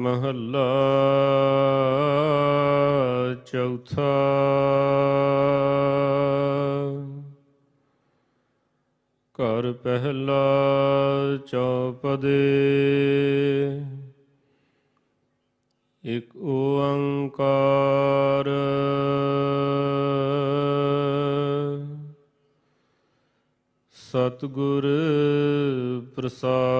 ਮਹੱਲਾ ਚੌਥਾ। ਘਰ ਪਹਿਲਾ ਚੌਪਦੇ। ਇਕ ਓੰਕਾਰ। ਸਤਿਗੁਰ ਪ੍ਰਸਾਦ।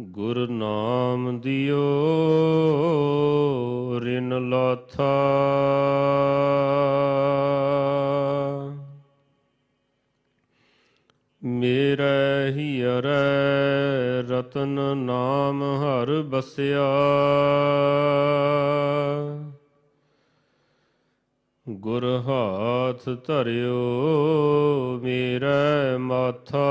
ਗੁਰ ਨਾਮ ਦਿਓ, ਰਿਨ ਲਾਥਾ। ਮੇਰਾ ਹੀਰੈ ਰਤਨ ਨਾਮ ਹਰ ਬਸਿਆ। ਗੁਰ ਹਾਥ ਧਰਿਓ, ਮੇਰਾ ਮਾਥਾ।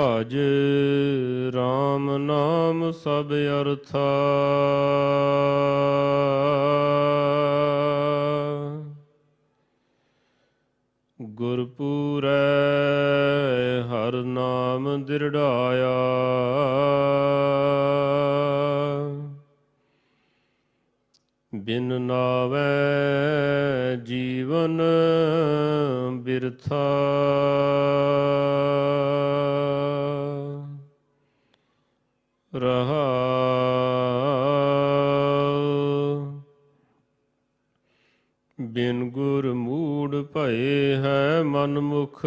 ਭਜ RAM ਨਾਮ ਸਭ ਅਰਥਾ। ਗੁਰਪੂਰੈ ਹਰ ਨਾਮ ਦਿਰੜਾਇਆ ਬਿਨ ਨਾਵੈ ਜੀਵਨ ਬਿਰਥਾ। ਰਹਾ। ਬਿਨ ਗੁਰ ਮੂੜ ਭਏ ਹੈ ਮਨ ਮੁਖ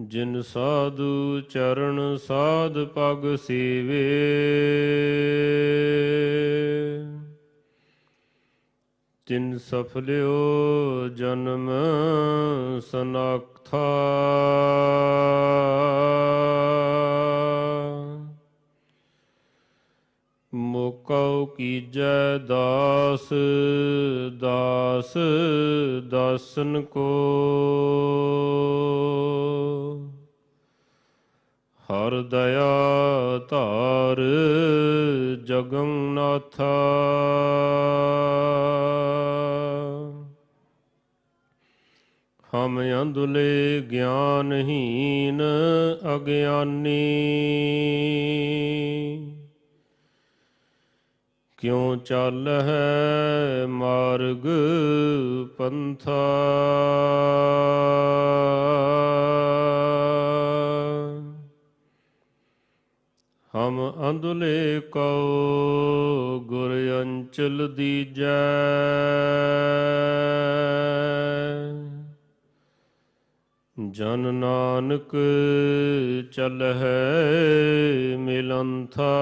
ਜਿਨ ਸਾਧੂ ਚਰਨ ਸਾਧ ਪਗ ਸੇਵੇ। ਤਿਨ ਸਫਲਿਓ ਜਨਮ ਸਨਾਖਥਾ। ਮੋਕਉ ਕੀਜੈ ਦਾਸ ਦਾਸ ਦਾਸਨ ਕੋ। ਹਰ ਦਇਆ ਧਾਰ ਜਗੰਨਾਥਾ ਹਮ ਅੰਧਲੇ ਗਿਆਨਹੀਨ ਅਗਿਆਨੀ। ਕਿਉ ਚੱਲ ਹੈ ਮਾਰਗ ਪੰਥਾ? ਹਮ ਅੰਧਲੇ ਕਉ, ਗੁਰ ਅੰਚ ਅੰਚਲ ਦੀਜੈ। ਜਨ ਨਾਨਕ ਚਲਹਿ ਮਿਲੰਥਾ।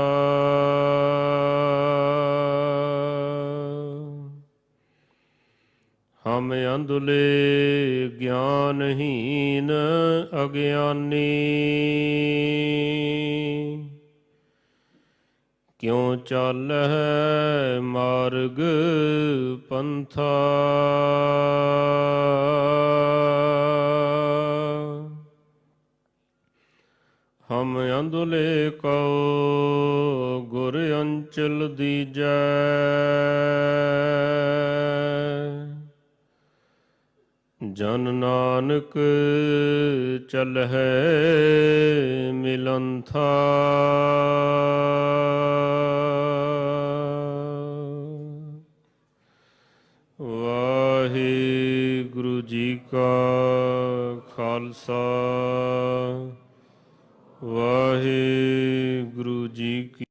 ਹਮ ਅੰਧੁਲੇ ਗਿਆਨਹੀਨ ਅਗਿਆਨੀ। ਕਿਉ ਚਾਲਹਿ ਮਾਰਗ ਪੰਥਾ? ਹਮ ਅੰਧੁਲੇ ਕਉ ਗੁਰ ਅੰਚਲ ਦੀਜੈ। ਜਨ ਨਾਨਕ ਚਲਹਿ ਮਿਲੰਥਾ। ਵਾਹਿਗੁਰੂ